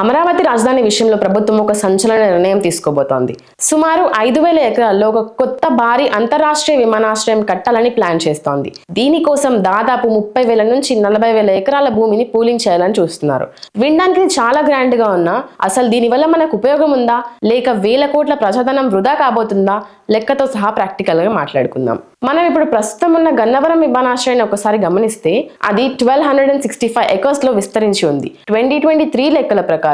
అమరావతి రాజధాని విషయంలో ప్రభుత్వం ఒక సంచలన నిర్ణయం తీసుకోబోతోంది. సుమారు ఐదు వేల ఎకరాల్లో ఒక కొత్త భారీ అంతరాష్ట్రీయ విమానాశ్రయం కట్టాలని ప్లాన్ చేస్తోంది. దీనికోసం దాదాపు ముప్పై వేల నుంచి నలభై వేల ఎకరాల భూమిని పూలింగ్ చేయాలని చూస్తున్నారు. వినడానికి చాలా గ్రాండ్గా ఉన్నా అసలు దీనివల్ల మనకు ఉపయోగం ఉందా? లేక వేల కోట్ల ప్రజాధనం వృధా కాబోతుందా? లెక్కతో సహా ప్రాక్టికల్గా మాట్లాడుకుందాం. మనం ఇప్పుడు ప్రస్తుతం ఉన్న గన్నవరం విమానాశ్రయాన్ని ఒకసారి గమనిస్తే అది twelve hundred and sixty five ఎకర్స్లో విస్తరించి ఉంది. ట్వంటీ ట్వంటీ త్రీ లెక్కల ప్రకారం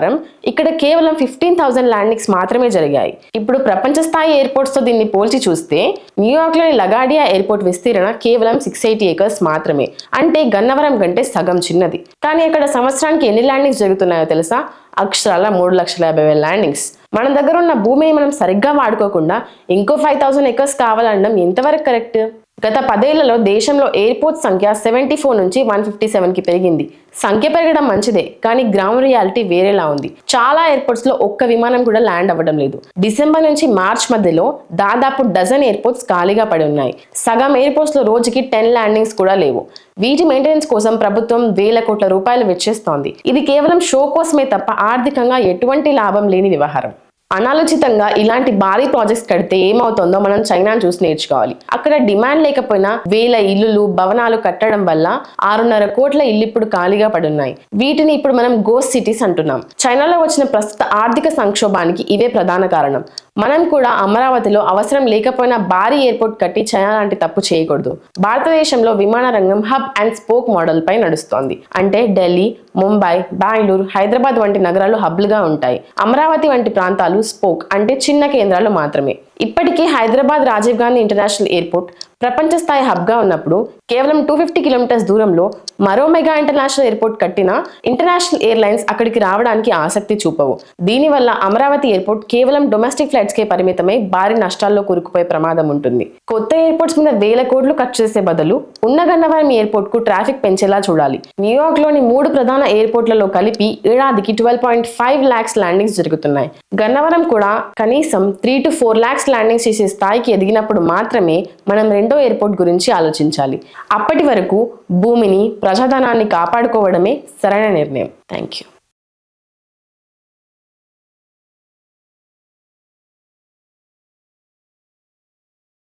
ఇక్కడ కేవలం ఫిఫ్టీన్ థౌసండ్ ల్యాండింగ్స్ మాత్రమే జరిగాయి. ఇప్పుడు ప్రపంచ స్థాయి ఎయిర్పోర్ట్స్తో దీన్ని పోల్చి చూస్తే న్యూయార్క్లోని లగాడియా ఎయిర్పోర్ట్ విస్తీరణ కేవలం సిక్స్ ఎయిటీ ఏకర్స్ మాత్రమే. అంటే గన్నవరం కంటే సగం చిన్నది. కానీ ఇక్కడ సంవత్సరానికి ఎన్ని ల్యాండింగ్స్ జరుగుతున్నాయో తెలుసా? అక్షరాల మూడు లక్షల యాభై వేల ల్యాండింగ్స్ మన దగ్గర ఉన్న భూమిని మనం సరిగ్గా వాడుకోకుండా ఇంకో ఫైవ్ థౌసండ్ ఎకర్స్ కావాలనడం ఎంతవరకు కరెక్ట్ గత పదేళ్ళలో దేశంలో ఎయిర్పోర్ట్ సంఖ్య సెవెంటీ ఫోర్ నుంచి వన్ ఫిఫ్టీ సెవెన్కి పెరిగింది. సంఖ్య పెరగడం మంచిదే కానీ గ్రౌండ్ రియాలిటీ వేరేలా ఉంది. చాలా ఎయిర్పోర్ట్స్లో ఒక్క విమానం కూడా ల్యాండ్ అవ్వడం లేదు. డిసెంబర్ నుంచి మార్చ్ మధ్యలో దాదాపు డజన్ ఎయిర్పోర్ట్స్ ఖాళీగా పడి ఉన్నాయి. సగం ఎయిర్పోర్ట్స్లో రోజుకి టెన్ ల్యాండింగ్స్ కూడా లేవు. వీటి మెయింటెనెన్స్ కోసం ప్రభుత్వం వేల కోట్ల రూపాయలు వెచ్చేస్తోంది. ఇది కేవలం షో కోసమే తప్ప ఆర్థికంగా ఎటువంటి లాభం లేని వ్యవహారం. అనాలోచితంగా ఇలాంటి భారీ ప్రాజెక్ట్స్ కడితే ఏమవుతుందో మనం చైనాను చూసి నేర్చుకోవాలి. అక్కడ డిమాండ్ లేకపోయినా వేల ఇల్లులు భవనాలు కట్టడం వల్ల ఆరున్నర కోట్ల ఇల్లు ఇప్పుడు ఖాళీగా పడున్నాయి. వీటిని ఇప్పుడు మనం గోస్ట్ సిటీస్ అంటున్నాం. చైనాలో వచ్చిన ప్రస్తుత ఆర్థిక సంక్షోభానికి ఇవే ప్రధాన కారణం. మనం కూడా అమరావతిలో అవసరం లేకపోయినా భారీ ఎయిర్పోర్ట్ కట్టి చైనా లాంటి తప్పు చేయకూడదు. భారతదేశంలో విమాన రంగం హబ్ అండ్ స్పోక్ మోడల్ పై నడుస్తోంది. అంటే ఢిల్లీ ముంబై బెంగళూరు హైదరాబాద్ వంటి నగరాలు హబ్లుగా ఉంటాయి. అమరావతి వంటి ప్రాంతాలు స్పోక్ అంటే చిన్న కేంద్రాలు మాత్రమే. ఇప్పటికీ హైదరాబాద్ రాజీవ్ గాంధీ ఇంటర్నేషనల్ ఎయిర్పోర్ట్ ప్రపంచ స్థాయి హబ్గా ఉన్నప్పుడు కేవలం టూ ఫిఫ్టీ కిలోమీటర్స్ దూరంలో మరో మెగా ఇంటర్నేషనల్ ఎయిర్పోర్ట్ కట్టినా ఇంటర్నేషనల్ ఎయిర్లైన్స్ అక్కడికి రావడానికి ఆసక్తి చూపవు. దీనివల్ల అమరావతి ఎయిర్పోర్ట్ కేవలం డొమెస్టిక్ ఫ్లైట్స్కే పరిమితమై భారీ నష్టాల్లో కూరుకుపోయే ప్రమాదం ఉంటుంది. కొత్త ఎయిర్పోర్ట్స్ మీద వేల కోట్లు ఖర్చు చేసే బదులు ఉన్న గన్నవరం ఎయిర్పోర్ట్కు ట్రాఫిక్ పెంచేలా చూడాలి. న్యూయార్క్లోని లోని మూడు ప్రధాన ఎయిర్పోర్ట్లలో కలిపి ఏడాదికి twelve point five lakhs landings జరుగుతున్నాయి. గన్నవరం కూడా కనీసం three to four lakhs landings చేసే స్థాయికి ఎదిగినప్పుడు మాత్రమే మనం రెండో ఎయిర్పోర్ట్ గురించి ఆలోచించాలి. అప్పటి వరకు భూమిని ప్రజాధనాన్ని కాపాడుకోవడమే సరైన నిర్ణయం. Thank you